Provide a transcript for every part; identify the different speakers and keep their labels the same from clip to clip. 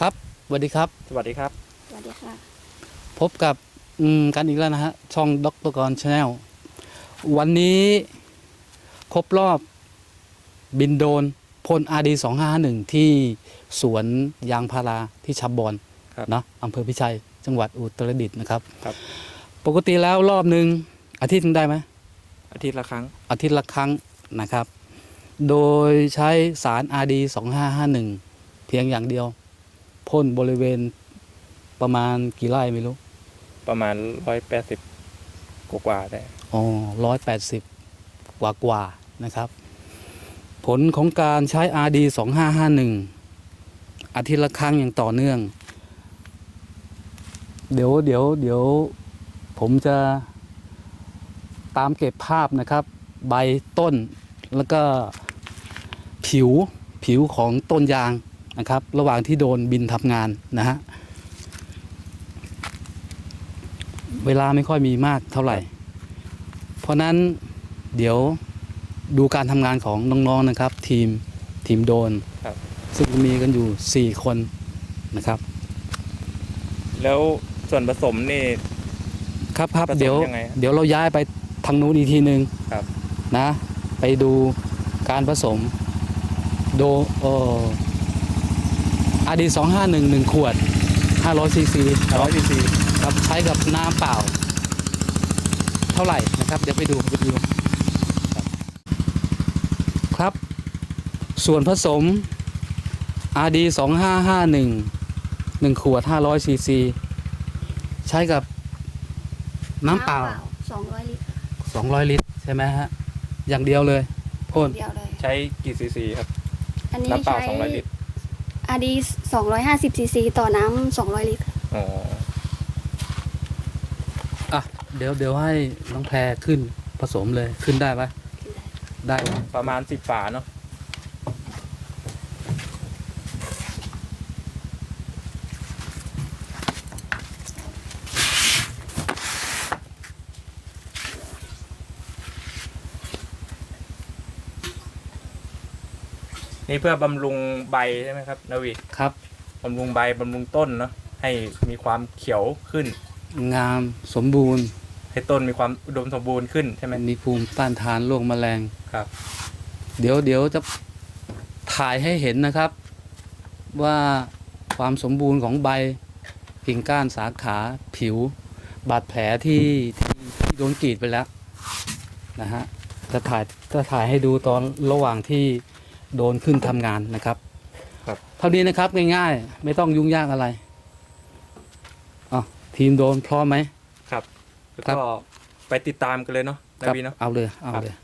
Speaker 1: ครับสวัสดีครับ
Speaker 2: สวัสดีครับ
Speaker 3: สวัสดีค่ะ
Speaker 1: พบกับอืมกันอีกแล้วนะฮะ ช่องดรกรชาแนลวันนี้ครบรอบบินโดรนพลอาดีสองห้าหนึ่งที่สวนยางพาราที่ชับบอน
Speaker 2: ครับ
Speaker 1: เนาะอำเภอพิชัย จังหวัดอุตรดิตถ์นะครับ
Speaker 2: ครับ
Speaker 1: ปกติแล้วรอบหนึ่งอาทิตย์หนึงได้ไหม
Speaker 2: อาทิตย์ละครั้ง
Speaker 1: อาทิตย์ละครั้งนะครับ โดยใช้สาร RD 2551 เพียงอย่างเดียว พ่นบริเวณประมาณกี่ไร่ไม่รู้
Speaker 2: ประมาณร้อยแปดสิบกว่าๆได้
Speaker 1: อ๋อร้อยแปดสิบกว่ากว่าๆนะครับ ผลของการใช้ RD 2551อาทิตย์ละครั้งอย่างต่อเนื่อง เดี๋ยวเดี๋ยวเดี๋ยวผมจะตามเก็บภาพนะครับ ใบต้นแล้วก็ผิวผิวของต้นยาง นะครับ ระหว่างที่โดนบินทำงานนะฮะเวลาไม่ค่อยมีมากเท่าไหร่ เพราะนั้นเดี๋ยวดูการทำงานของน้องๆนะครับ ทีมทีมโดน
Speaker 2: ครับ
Speaker 1: ซึ่งมีกันอยู่ 4 คนนะครับ
Speaker 2: แล้วส่วนผสมนี่
Speaker 1: ครับครับ
Speaker 2: ผสม
Speaker 1: เดี๋ยว
Speaker 2: ยังไงฮะ
Speaker 1: เดี๋ยวเราย้ายไปทางนู้นอีกทีหนึ่ง
Speaker 2: ครับ
Speaker 1: นะ ไปดูการผสมโดเออาดีสองห้าหนึ่งหนึ่งขวดห้าร้อยซีซี
Speaker 2: ร้อยซีซี
Speaker 1: ครับใช้กับน้ำเปล่า เท่าไหร่นะครับ เดี๋ยวไปดูไปดูครับ ส่วนผสม RD 2551 1ขวด500ซีซีใช้กับน้ำเปล่า
Speaker 3: 200 ลิตร
Speaker 1: 200 ลิตร ใช่ไหมฮะ อย่างเดียวเลยพ่น
Speaker 3: เดียวเลย
Speaker 2: ใช้กี่ซีซีครับ
Speaker 3: อันนี้
Speaker 2: น้ำเปล่า
Speaker 3: ใช้
Speaker 2: สองร้ อยลิตร
Speaker 3: อาดี250ซีซีต่อน้ำ200ลิตร
Speaker 2: อ๋อ
Speaker 1: อะเดี๋ยวเดี๋ยวให้น้องแพรขึ้นผสมเลยขึ้นได้ปะได้ปะ
Speaker 2: ประมาณสิบฝาเนาะ นี่เพื่อบำรุงใบใช่ไหมครับนาวี
Speaker 1: ครับ
Speaker 2: บำรุงใบบำรุงต้นเนาะให้มีความเขียวขึ้น
Speaker 1: งามสมบูรณ์
Speaker 2: ให้ต้นมีความอุดมสมบูรณ์ขึ้นใช่ไหม
Speaker 1: มีภูมิต้านทานโรคแมลง
Speaker 2: ครับ
Speaker 1: เดี๋ยวเดี๋ยวจะถ่ายให้เห็นนะครับ ว่าความสมบูรณ์ของใบกิ่งก้านสาขาผิว บาดแผลที่ที่ที่โดนกรีดไปแล้วนะฮะจะถ่ายจะถ่ายให้ดูตอนระหว่างที่ โดนขึ้นทำงานนะครับ
Speaker 2: ครับ
Speaker 1: เท่านี้นะครับง่ายๆ ไม่ต้องยุ่งยากอะไรอ๋อทีมโดนพร้อมไหม
Speaker 2: ครับแล้ว
Speaker 1: ครับ
Speaker 2: ก็ไปติดตามกันเลยเนาะนาวีเนาะ
Speaker 1: เอาเลย เอา
Speaker 2: ครับ
Speaker 1: เลย
Speaker 4: อยู่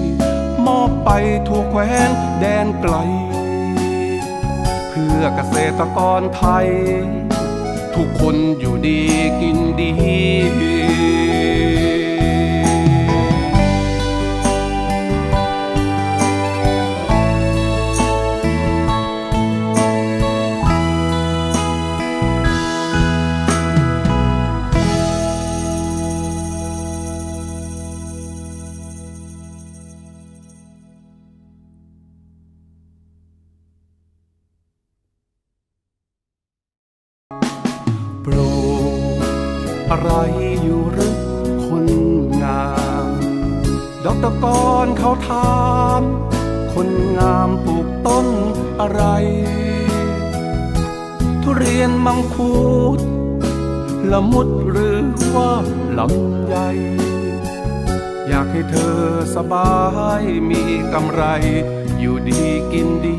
Speaker 4: อบไปทั่วแคว้นแดนไกล เพื่อเกษตรกรไทย ทุกคนอยู่ดีกินดี ปลูกอะไรอยู่หรือคนงาม ดอกตะกอนเขาถาม คนงามปลูกต้นอะไร ทุเรียนมังคุดละมุดหรือว่าลำไยอยากให้เธอสบายมีกำไร อยู่ดีกินดี